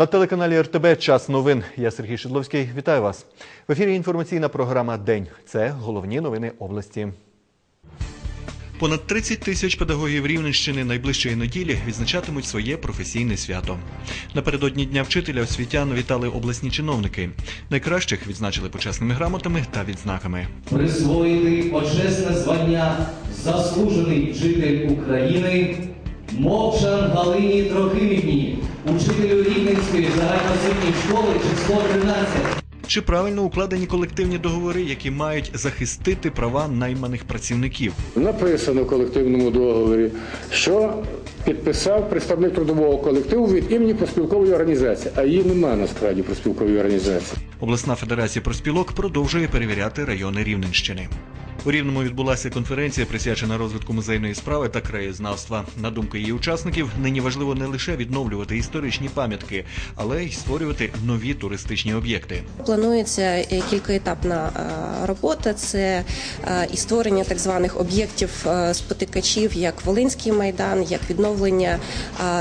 На телеканалі РТБ час новин. Я Сергій Шедловський. Вітаю вас. В ефірі інформаційна програма День. Це головні новини області. Понад 30 тисяч педагогів Рівненщини найближчої неділі відзначатимуть своє професійне свято. Напередодні Дня вчителя освітян вітали обласні чиновники. Найкращих відзначили почесними грамотами та відзнаками. присвоїти почесне звання заслужений вчитель України Мовчан Галині Трохимівні, учителю Рівненської загальноосвітньої школи число 13. Чи правильно укладені колективні договори, які мають захистити права найманих працівників? Написано в колективному договорі, що підписав представник трудового колективу від імені проспілкової організації, а її немає насправді проспілкової організації. Обласна федерація проспілок продовжує перевіряти райони Рівненщини. У Рівному відбулася конференція, присвячена розвитку музейної справи та краєзнавства. На думку її учасників, нині важливо не лише відновлювати історичні пам'ятки, але й створювати нові туристичні об'єкти. Планується е, кількоетапна е, робота. Це е, і створення так званих об'єктів спотикачів, як Волинський майдан, як відновлення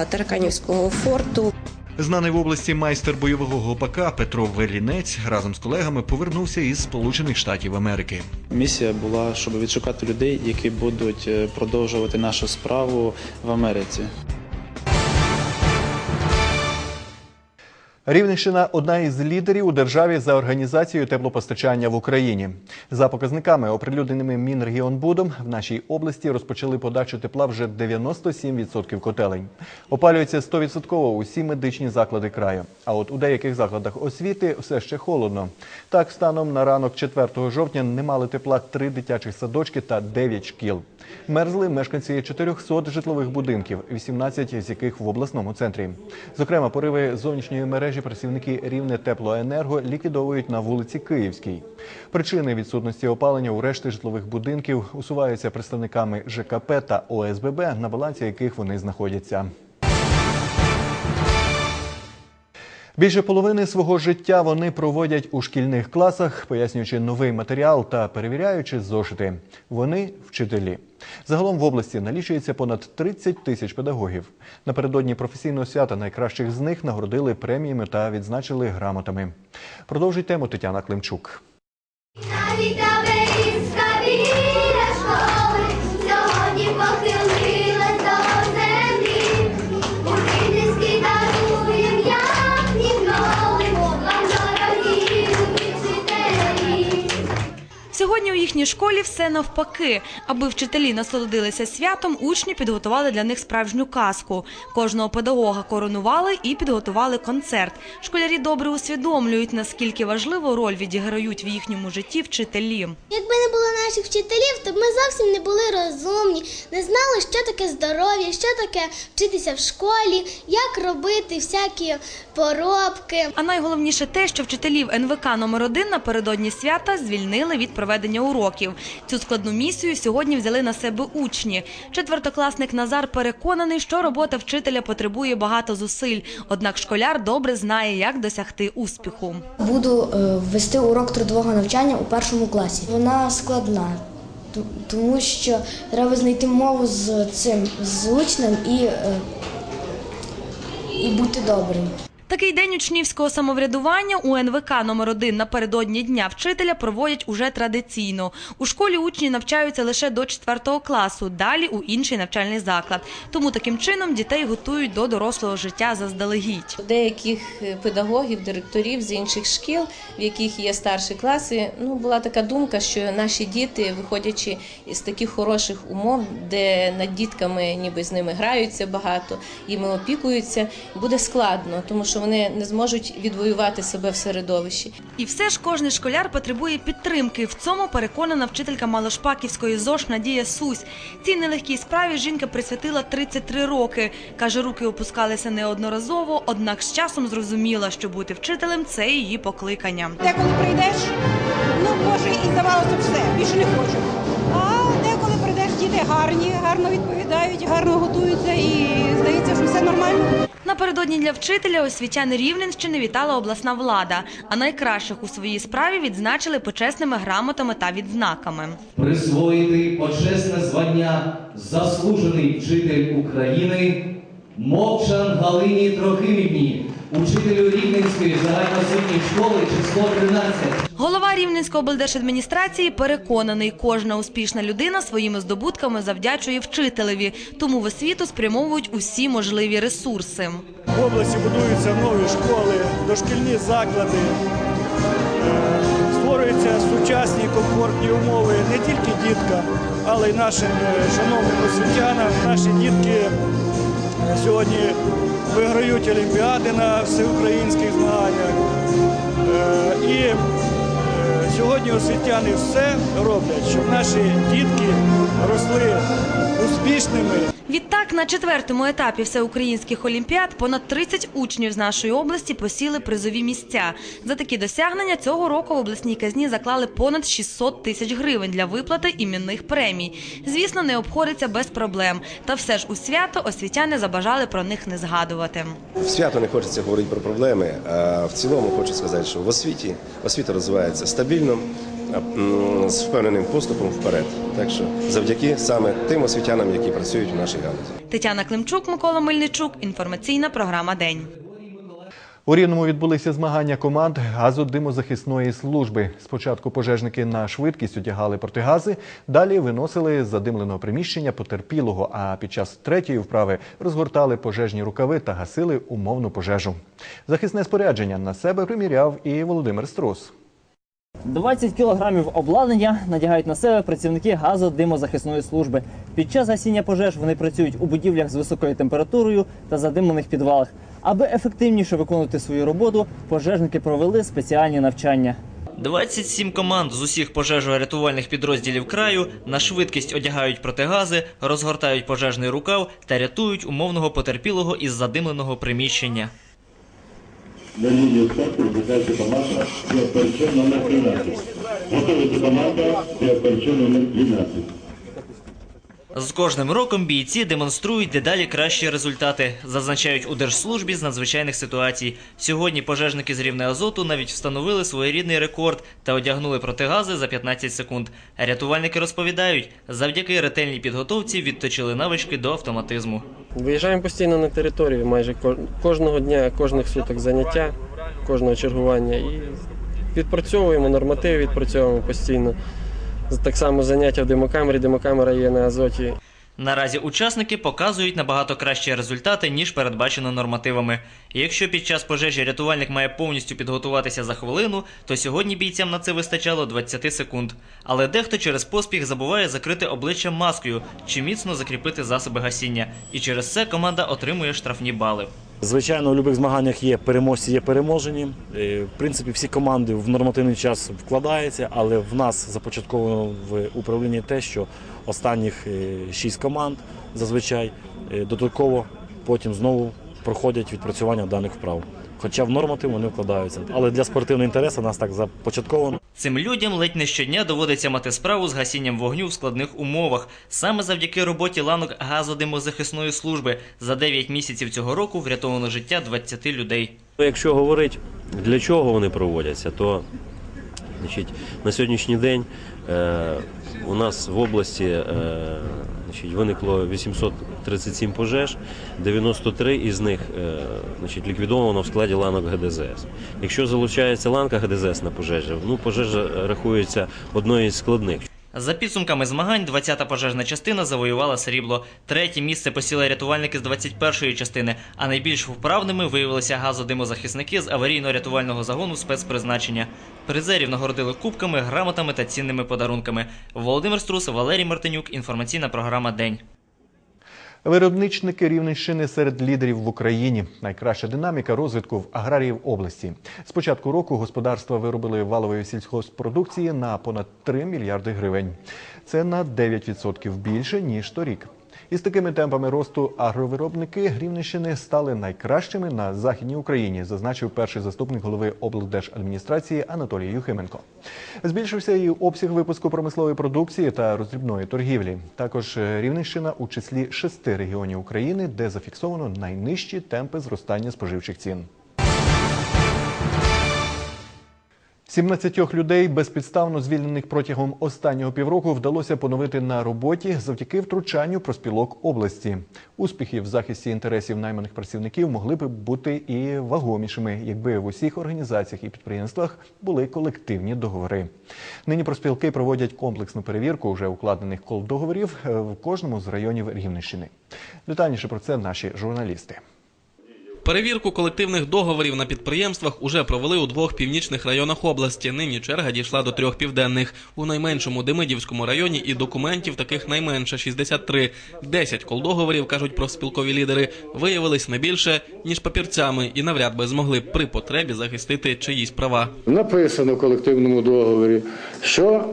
Тараканівського форту. Знаний в області майстер бойового гопака Петро Велінець разом з колегами повернувся із Сполучених Штатів Америки. Місія була, щоб відшукати людей, які будуть е, продовжувати нашу справу в Америці. Рівненщина одна із лідерів у державі за організацією теплопостачання в Україні. За показниками, оприлюдненими Мінрегіонбудом, в нашій області розпочали подачу тепла вже 97% котелень. Опалюються 100% усі медичні заклади краю. А от у деяких закладах освіти все ще холодно. Так, станом на ранок 4 жовтня не мали тепла три дитячих садочки та 9 шкіл. Мерзли мешканці 400 житлових будинків, 18 з яких в обласному центрі. Зокрема, пориви зовнішньої мережі працівники рівне теплоенерго ліквідовують на вулиці Київській. Причини відсутності опалення у решти житлових будинків усуваються представниками ЖКП та ОСББ, на балансі яких вони знаходяться. Більше половини свого життя вони проводять у шкільних класах, пояснюючи новий матеріал та перевіряючи зошити. Вони вчителі. Загалом в області налічується понад 30 тисяч педагогів. Напередодні професійного свята найкращих з них нагородили преміями та відзначили грамотами. Продовжить тему Тетяна Климчук. Їхній школі все навпаки. Аби вчителі насолодилися святом, учні підготували для них справжню казку. Кожного педагога коронували і підготували концерт. Школярі добре усвідомлюють, наскільки важливу роль відіграють в їхньому житті вчителі. Якби не було наших вчителів, то б ми зовсім не були розумні, не знали, що таке здоров'я, що таке вчитися в школі, як робити всякі поробки. А найголовніше те, що вчителів НВК номер 1 напередодні свята звільнили від проведення уроків. Цю складну місію сьогодні взяли на себе учні. Четвертокласник Назар переконаний, що робота вчителя потребує багато зусиль. Однак школяр добре знає, як досягти успіху. Буду е, вести урок трудового навчання у першому класі. Вона складна, тому що треба знайти мову з цим з учнем і, е, і бути добрим. Такий день учнівського самоврядування у НВК номер 1 напередодні дня вчителя проводять уже традиційно. У школі учні навчаються лише до 4 класу, далі у інший навчальний заклад. Тому таким чином дітей готують до дорослого життя заздалегідь. Деяких е, педагогів, директорів з інших шкіл, в яких є старші класи, ну була така думка, що наші діти, виходячи з таких хороших умов, де над дітками ніби з ними граються багато, іми опікуються, буде складно, тому що вони не зможуть відвоювати себе в середовищі. І все ж кожний школяр потребує підтримки. В цьому переконана вчителька Малошпаківської ЗОЖ Надія Сусь. Цій нелегкій справі жінка присвятила 33 роки. Каже, руки опускалися неодноразово, однак з часом зрозуміла, що бути вчителем це її покликання. Деколи прийдеш, ну Боже, і здавалося б все, більше не хочу. А деколи прийдеш, діти гарні, гарно відповідають, гарно готуються і здається, що все нормально. Напередодні для вчителя освітяни Рівненщини вітала обласна влада, а найкращих у своїй справі відзначили почесними грамотами та відзнаками. присвоїти почесне звання заслужений вчитель України Мовчан Галині Трохимівні, учителю Рівненської загальноосвітньої школи число 13. Голова Рівненської облдержадміністрації переконаний, кожна успішна людина своїми здобутками завдячує вчителеві, тому в освіту спрямовують усі можливі ресурси. В області будуються нові школи, дошкільні заклади, е, створюються сучасні комфортні умови не тільки діткам, але й нашим е, шановним освітянам. Наші дітки е, сьогодні виграють олімпіади на всеукраїнських змаганнях. Е, І е, сьогодні освітяни все роблять, щоб наші дітки росли успішними. Відтак, на четвертому етапі всеукраїнських олімпіад понад 30 учнів з нашої області посіли призові місця. За такі досягнення цього року в обласній казні заклали понад 600 тисяч гривень для виплати іменних премій. Звісно, не обходиться без проблем. Та все ж у свято освітяни забажали про них не згадувати. В свято не хочеться говорити про проблеми, а в цілому хочу сказати, що в освіті освіта розвивається стабільно, з впевненим поступом вперед. Так що завдяки саме тим освітянам, які працюють у нашій галузі. Тетяна Климчук, Микола Мельничук. Інформаційна програма День. У Рівному відбулися змагання команд газодимозахисної служби. Спочатку пожежники на швидкість одягали протигази, далі виносили з задимленого приміщення потерпілого, а під час третьої вправи розгортали пожежні рукави та гасили умовну пожежу. Захисне спорядження на себе приміряв і Володимир Струс. 20 кілограмів обладнання надягають на себе працівники газодимозахисної служби. Під час гасіння пожеж вони працюють у будівлях з високою температурою та задимлених підвалах. Аби ефективніше виконувати свою роботу, пожежники провели спеціальні навчання. 27 команд з усіх пожежно-рятувальних підрозділів краю на швидкість одягають протигази, розгортають пожежний рукав та рятують умовного потерпілого із задимленого приміщення. На лінію старту викликається команда «Біоперчо номер 13». Готовиться команда «Біоперчо номер 12». З кожним роком бійці демонструють дедалі кращі результати, зазначають у держслужбі з надзвичайних ситуацій. Сьогодні пожежники з рівне азоту навіть встановили своєрідний рекорд та одягнули протигази за 15 секунд. Рятувальники розповідають, завдяки ретельній підготовці відточили навички до автоматизму. Виїжджаємо постійно на територію, майже ко- кожного дня, кожних суток заняття, кожного чергування і відпрацьовуємо нормативи, відпрацьовуємо постійно. Так само заняття в димокамері, димокамера є на азоті. Наразі учасники показують набагато кращі результати, ніж передбачено нормативами. Якщо під час пожежі рятувальник має повністю підготуватися за хвилину, то сьогодні бійцям на це вистачало 20 секунд. Але дехто через поспіх забуває закрити обличчя маскою чи міцно закріпити засоби гасіння. І через це команда отримує штрафні бали. Звичайно, у будь-яких змаганнях є переможці, є переможені. Е, В принципі, всі команди в нормативний час вкладаються, але в нас започатковано в управлінні те, що останніх е, шість команд зазвичай е, додатково потім знову проходять відпрацювання даних вправ. Хоча в норматив вони вкладаються. Але для спортивного інтересу нас так започатковано. Цим людям ледь не щодня доводиться мати справу з гасінням вогню в складних умовах. Саме завдяки роботі ланок газодимозахисної служби за 9 місяців цього року врятовано життя 20 людей. Ну, Якщо говорити, для чого вони проводяться, то значить, на сьогоднішній день е, у нас в області е, значить, виникло 837 пожеж, 93 із них е, значить, ліквідовано в складі ланок ГДЗС. Якщо залучається ланка ГДЗС на пожежі, ну, пожежа рахується одною із складних. За підсумками змагань, 20-та пожежна частина завоювала срібло. Третє місце посіли рятувальники з 21-ї частини, а найбільш вправними виявилися газодимозахисники з аварійно-рятувального загону спецпризначення. Призерів нагородили кубками, грамотами та цінними подарунками. Володимир Струс, Валерій Мартинюк. Інформаційна програма День. Виробничники Рівненщини серед лідерів в Україні. Найкраща динаміка розвитку в аграріїв області. З початку року господарства виробили валової сільськогоспродукції на понад 3 мільярди гривень. Це на 9% більше ніж торік. Із такими темпами росту агровиробники Рівненщини стали найкращими на західній Україні, зазначив перший заступник голови облдержадміністрації Анатолій Юхименко. Збільшився і обсяг випуску промислової продукції та роздрібної торгівлі. Також Рівненщина у числі шести регіонів України, де зафіксовано найнижчі темпи зростання споживчих цін. 17 людей, безпідставно звільнених протягом останнього півроку, вдалося поновити на роботі завдяки втручанню проспілок області. Успіхи в захисті інтересів найманих працівників могли б бути і вагомішими, якби в усіх організаціях і підприємствах були колективні договори. Нині проспілки проводять комплексну перевірку вже укладених кол договорів е, в кожному з районів Рівненщини. Детальніше про це наші журналісти. Перевірку колективних договорів на підприємствах уже провели у двох північних районах області. Нині черга дійшла до трьох південних. У найменшому Демидівському районі і документів таких найменше 63. 10 колдоговорів, кажуть профспілкові лідери, виявились не більше, ніж папірцями, і навряд би змогли при потребі захистити чиїсь права. Написано в колективному договорі, що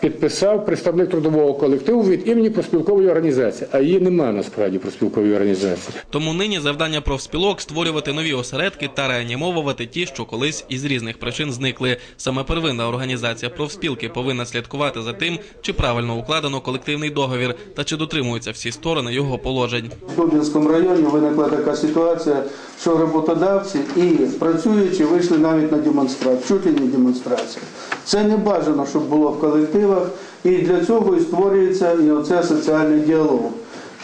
підписав представник трудового колективу від імені проспілкової організації, а її немає насправді проспілкової організації. Тому нині завдання профспілок створювати нові осередки та реанімовувати ті, що колись із різних причин зникли. Саме первинна організація профспілки повинна слідкувати за тим, чи правильно укладено колективний договір та чи дотримуються всі сторони його положень. В Дубінському районі виникла така ситуація, що роботодавці і працюючі вийшли навіть на демонстрацію, чуть ли не демонстрацію. Це не бажано, щоб було в колективах, і для цього і створюється і оце соціальний діалог.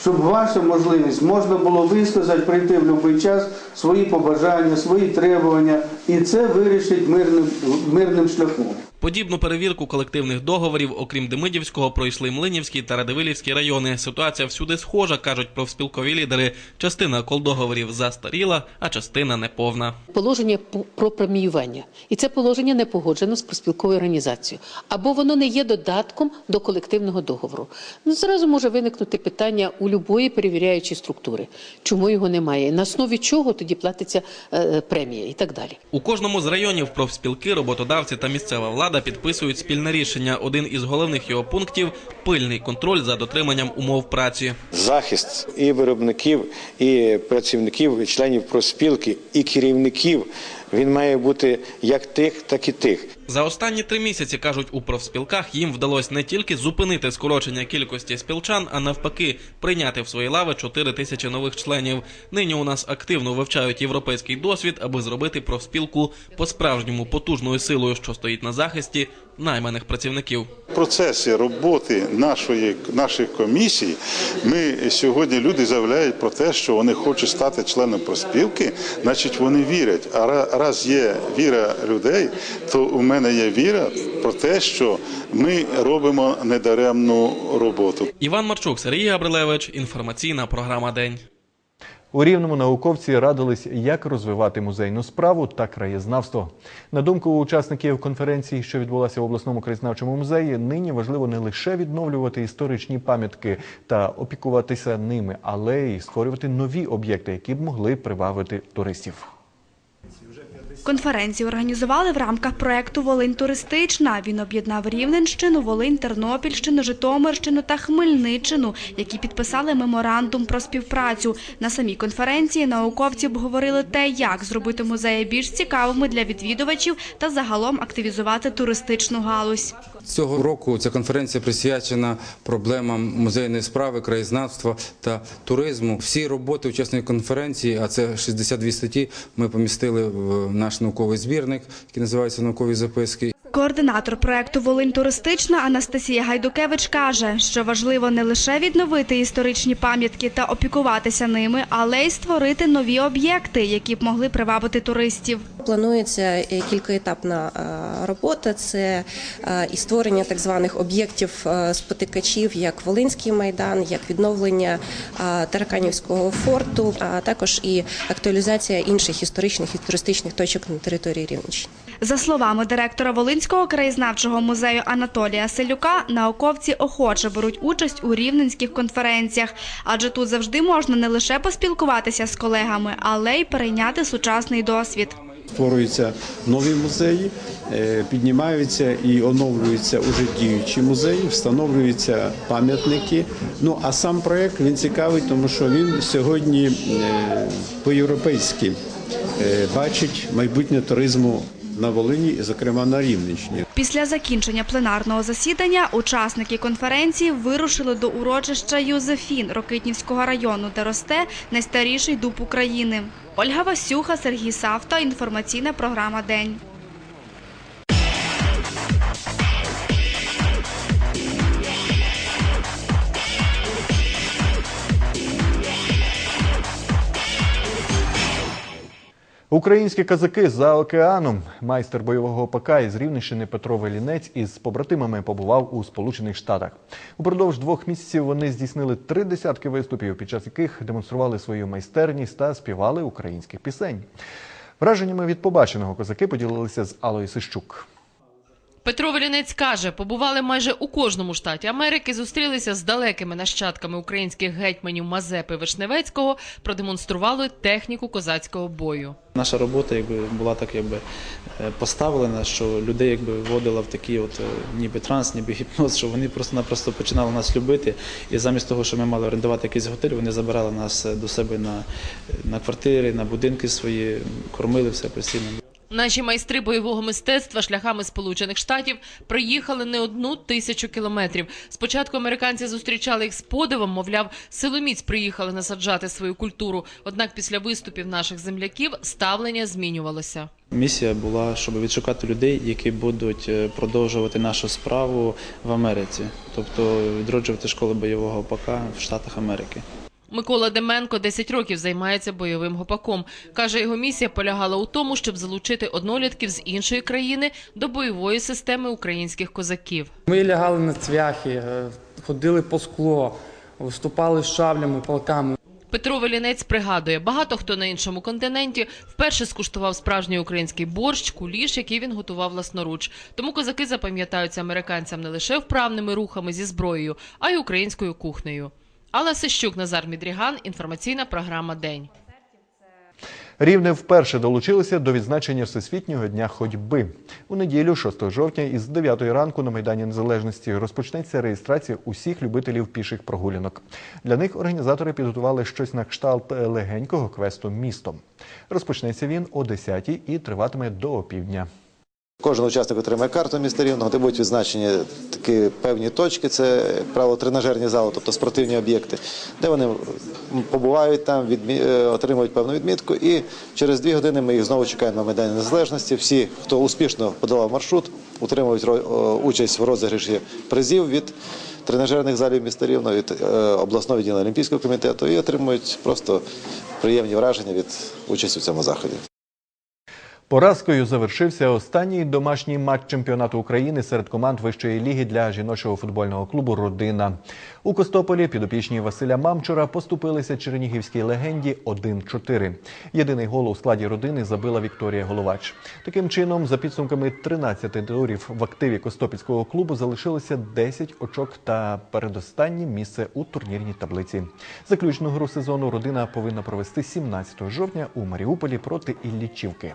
Щоб ваша можливість можна було висказати, прийти в будь-який час свої побажання, свої требування, і це вирішить мирним, мирним шляхом. Подібну перевірку колективних договорів, окрім Демидівського, пройшли Млинівський та Радивилівський райони. Ситуація всюди схожа, кажуть профспілкові лідери. Частина колдоговорів застаріла, а частина неповна. положення про преміювання. І це положення не погоджено з проспілковою організацією. Або воно не є додатком до колективного договору. Ну, зразу може виникнути питання у любої перевіряючої структури. Чому його немає? На основі чого тоді платиться е, премія і так далі. У кожному з районів профспілки, роботодавці та місцева влада підписують спільне рішення. Один із головних його пунктів пильний контроль за дотриманням умов праці. захист і виробників, і працівників, і членів профспілки, і керівників. Він має бути як тих, так і тих. За останні три місяці кажуть у профспілках їм вдалося не тільки зупинити скорочення кількості спілчан, а навпаки прийняти в свої лави 4 тисячі нових членів. Нині у нас активно вивчають європейський досвід, аби зробити профспілку по-справжньому потужною силою, що стоїть на захисті найманих працівників. В процесі роботи нашої наших комісій ми сьогодні люди заявляють про те, що вони хочуть стати членом проспілки, значить вони вірять. А ра- раз є віра людей, то у мене є віра про те, що ми робимо недаремну роботу. Іван Марчук, Сергій Габрилевич, інформаційна програма День. У Рівному науковці радились, як розвивати музейну справу та краєзнавство. На думку учасників конференції, що відбулася в обласному краєзнавчому музеї, нині важливо не лише відновлювати історичні пам'ятки та опікуватися ними, але й створювати нові об'єкти, які б могли привабити туристів. Конференцію організували в рамках проекту Волинь туристична. Він об'єднав Рівненщину, Волинь, Тернопільщину, Житомирщину та Хмельниччину, які підписали меморандум про співпрацю. На самій конференції науковці обговорили те, як зробити музеї більш цікавими для відвідувачів та загалом активізувати туристичну галузь. Цього року ця конференція присвячена проблемам музейної справи, краєзнавства та туризму. Всі роботи учасників конференції, а це 62 статті, ми помістили в наш науковий збірник, який називається Наукові записки. Координатор проекту Волинь туристична Анастасія Гайдукевич каже, що важливо не лише відновити історичні пам'ятки та опікуватися ними, але й створити нові об'єкти, які б могли привабити туристів. Планується е, кількоетапна е, робота. Це е, і створення так званих об'єктів спотикачів, як Волинський майдан, як відновлення Тараканівського форту, а також і актуалізація інших історичних і туристичних точок на території Рівненщини. За словами директора Волинського краєзнавчого музею Анатолія Селюка, науковці охоче беруть участь у рівненських конференціях, адже тут завжди можна не лише поспілкуватися з колегами, але й перейняти сучасний досвід. Створюються нові музеї, е, піднімаються і оновлюються уже діючі музеї, встановлюються пам'ятники. Ну а сам проект він цікавий, тому що він сьогодні е, по-європейськи е, бачить майбутнє туризму на Волині і, зокрема, на Рівненщині. Після закінчення пленарного засідання учасники конференції вирушили до урочища Юзефін Рокитнівського району, де росте найстаріший дуб України. Ольга Васюха, Сергій Савта. Інформаційна програма День. Українські казаки за океаном. Майстер бойового ПК із Рівненщини Петро Велінець із побратимами побував у Сполучених Штатах. Упродовж двох місяців вони здійснили три десятки виступів, під час яких демонстрували свою майстерність та співали українських пісень. Враженнями від побаченого козаки поділилися з Алою Сищук. Петро Велінець каже, побували майже у кожному штаті Америки, зустрілися з далекими нащадками українських гетьманів Мазепи Вишневецького, продемонстрували техніку козацького бою. Наша робота якби була так якби е, поставлена, що людей якби вводила в такий от е, ніби транс, ніби гіпноз, що вони просто-напросто починали нас любити. І замість того, що ми мали орендувати якийсь готель, вони забирали нас е, до себе на, на квартири, на будинки свої, кормили все постійно. Наші майстри бойового мистецтва шляхами Сполучених Штатів приїхали не одну тисячу кілометрів. Спочатку американці зустрічали їх з подивом, мовляв, силоміць приїхали насаджати свою культуру. Однак після виступів наших земляків ставлення змінювалося. Місія була, щоб відшукати людей, які будуть е, продовжувати нашу справу в Америці, тобто відроджувати школи бойового ПК в Штатах Америки. Микола Деменко 10 років займається бойовим гопаком. Каже, його місія полягала у тому, щоб залучити однолітків з іншої країни до бойової системи українських козаків. Ми лягали на цвяхи, е, ходили по скло, виступали з шаблями, палками. Петро Велінець пригадує, багато хто на іншому континенті вперше скуштував справжній український борщ, куліш, який він готував власноруч. Тому козаки запам'ятаються американцям не лише вправними рухами зі зброєю, а й українською кухнею. Алла Сищук, Назар Мідріган, інформаційна програма День. Рівне вперше долучилися до відзначення Всесвітнього дня ходьби. У неділю, 6 жовтня, із 9 ранку на Майдані Незалежності розпочнеться реєстрація усіх любителів піших прогулянок. Для них організатори підготували щось на кшталт легенького квесту містом. Розпочнеться він о 10 і триватиме до опівдня. Кожен учасник отримає карту міста Рівного, де будуть відзначені такі певні точки, це як правило тренажерні зали, тобто спортивні об'єкти, де вони побувають там, відмі... е, отримують певну відмітку. І через дві години ми їх знову чекаємо на Майдані Незалежності. Всі, хто успішно подолав маршрут, отримують участь в розіграші призів від тренажерних залів міста Рівного, від е, обласного відділення Олімпійського комітету і отримують просто приємні враження від участі в цьому заході. Поразкою завершився останній домашній матч чемпіонату України серед команд вищої ліги для жіночого футбольного клубу Родина. У Костополі підопічні Василя Мамчура поступилися чернігівській легенді 1-4. Єдиний гол у складі родини забила Вікторія Головач. Таким чином, за підсумками 13 турів в активі Костопільського клубу залишилося 10 очок та передостаннє місце у турнірній таблиці. Заключну гру сезону родина повинна провести 17 жовтня у Маріуполі проти Іллічівки.